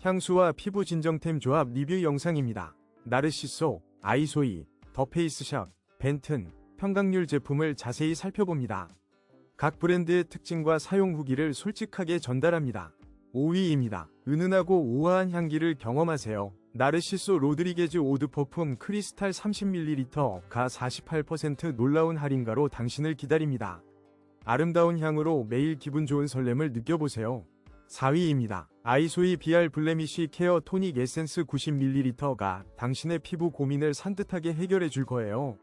향수와 피부 진정템 조합 리뷰 영상입니다. 나르시소, 아이소이, 더 페이스샵, 벤튼, 평강률 제품을 자세히 살펴봅니다. 각 브랜드의 특징과 사용 후기를 솔직하게 전달합니다. 5위입니다. 은은하고 우아한 향기를 경험하세요. 나르시소 로드리게즈 오드 퍼퓸 크리스탈 30ml 가 48% 놀라운 할인가로 당신을 기다립니다. 아름다운 향으로 매일 기분 좋은 설렘을 느껴보세요. 4위입니다. 아이소이 BR 블레미쉬 케어 토닉 에센스 90ml가 당신의 피부 고민을 산뜻하게 해결해 줄 거예요.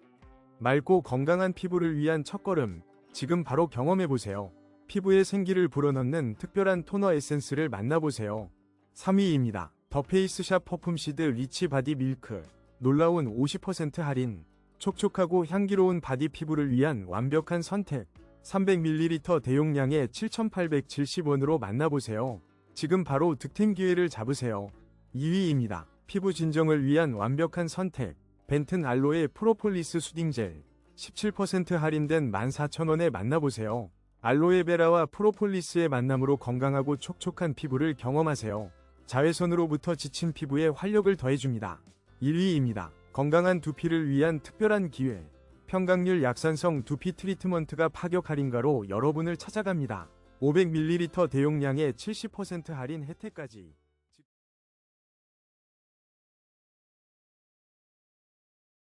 맑고 건강한 피부를 위한 첫걸음, 지금 바로 경험해보세요. 피부에 생기를 불어넣는 특별한 토너 에센스를 만나보세요. 3위입니다. 더 페이스샵 퍼퓸시드 리치 바디 밀크. 놀라운 50% 할인. 촉촉하고 향기로운 바디 피부를 위한 완벽한 선택. 300ml 대용량에 7,870원으로 만나보세요. 지금 바로 득템 기회를 잡으세요. 2위입니다. 피부 진정을 위한 완벽한 선택. 벤튼 알로에 프로폴리스 수딩젤. 17% 할인된 14,000원에 만나보세요. 알로에베라와 프로폴리스의 만남으로 건강하고 촉촉한 피부를 경험하세요. 자외선으로부터 지친 피부에 활력을 더해줍니다. 1위입니다. 건강한 두피를 위한 특별한 기회. 평강률 약산성 두피 트리트먼트가 파격 할인가로 여러분을 찾아갑니다. 500ml 대용량에 70% 할인 혜택까지.